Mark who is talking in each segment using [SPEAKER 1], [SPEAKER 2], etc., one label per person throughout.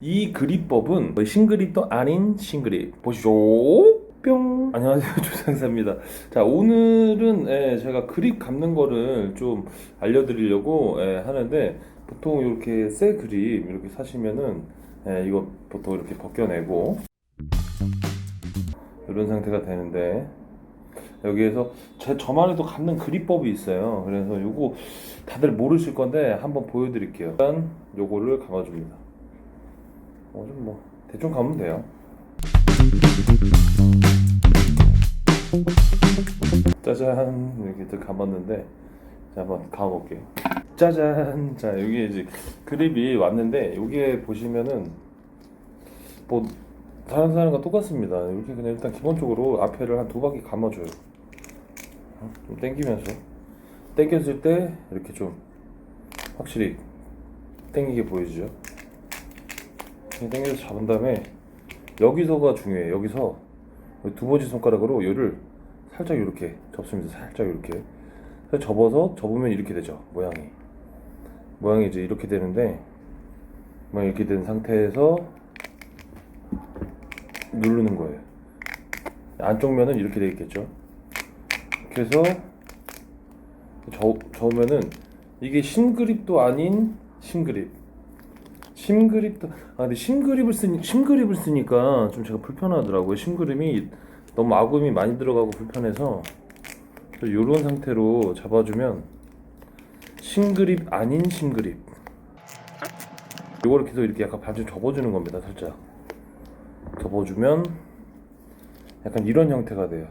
[SPEAKER 1] 이 그립법은 싱그립도 아닌 싱그립 보시죠. 뿅. 안녕하세요. 조상사입니다. 자 오늘은 예, 제가 그립 감는 거를 좀 알려드리려고 예, 하는데 보통 이렇게 새 그립 이렇게 사시면은 예, 이거 보통 이렇게 벗겨내고 이런 상태가 되는데 여기에서 제 저만의도 감는 그립법이 있어요. 그래서 요거 다들 모르실 건데 한번 보여드릴게요. 일단 요거를 감아줍니다 어, 좀 뭐, 대충 가면 돼요. 짜잔, 이렇게 또 감았는데, 자, 한번 감아볼게요. 짜잔! 자, 여기 이제 그립이 왔는데, 여기에 보시면은, 뭐, 다른 사람과 똑같습니다. 이렇게 그냥 일단 기본적으로 앞에를 한 두 바퀴 감아줘요. 어, 좀 당기면서. 당겼을 때, 이렇게 좀, 확실히, 당기게 보이죠? 이렇게 당겨서 잡은 다음에 여기서가 중요해요. 여기서 두 번째 손가락으로 얘를 살짝 이렇게 접습니다. 살짝 이렇게. 그래서 접어서 접으면 이렇게 되죠. 모양이. 모양이 이제 이렇게 되는데 모양이 이렇게 된 상태에서 누르는 거예요. 안쪽 면은 이렇게 해서 저, 저으면은 이게 신그립도 아닌 신그립. 심그립도 아 근데 심그립을 쓰니 심그립을 쓰니까 좀 제가 불편하더라고요. 심그립이 너무 아구음이 많이 들어가고 불편해서 이런 상태로 잡아주면 심그립 아닌 심그립. 이거를 계속 이렇게 약간 반쯤 접어주는 겁니다. 살짝 접어주면 약간 이런 형태가 돼요.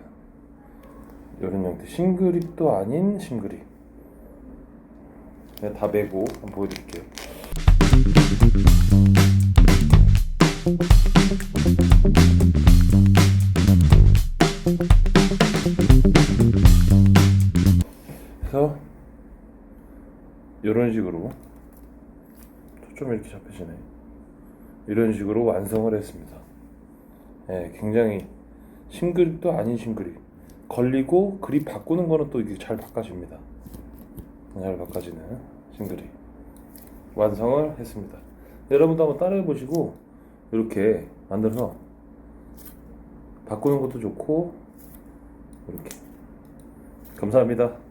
[SPEAKER 1] 이런 형태. 심그립도 아닌 심그립. 그냥 다 매고 한번 보여드릴게요. 그래서 이런 식으로 초점이 이렇게 잡히시네. 이런 식으로 완성을 했습니다. 예, 굉장히 싱그립도 아닌 싱그립. 걸리고 그립 바꾸는 거는 또 이게 잘 바꿔집니다. 잘 바꿔지는 싱그립. 완성을 했습니다. 여러분도 한번 따라해 보시고 이렇게 만들어서 바꾸는 것도 좋고 이렇게 감사합니다.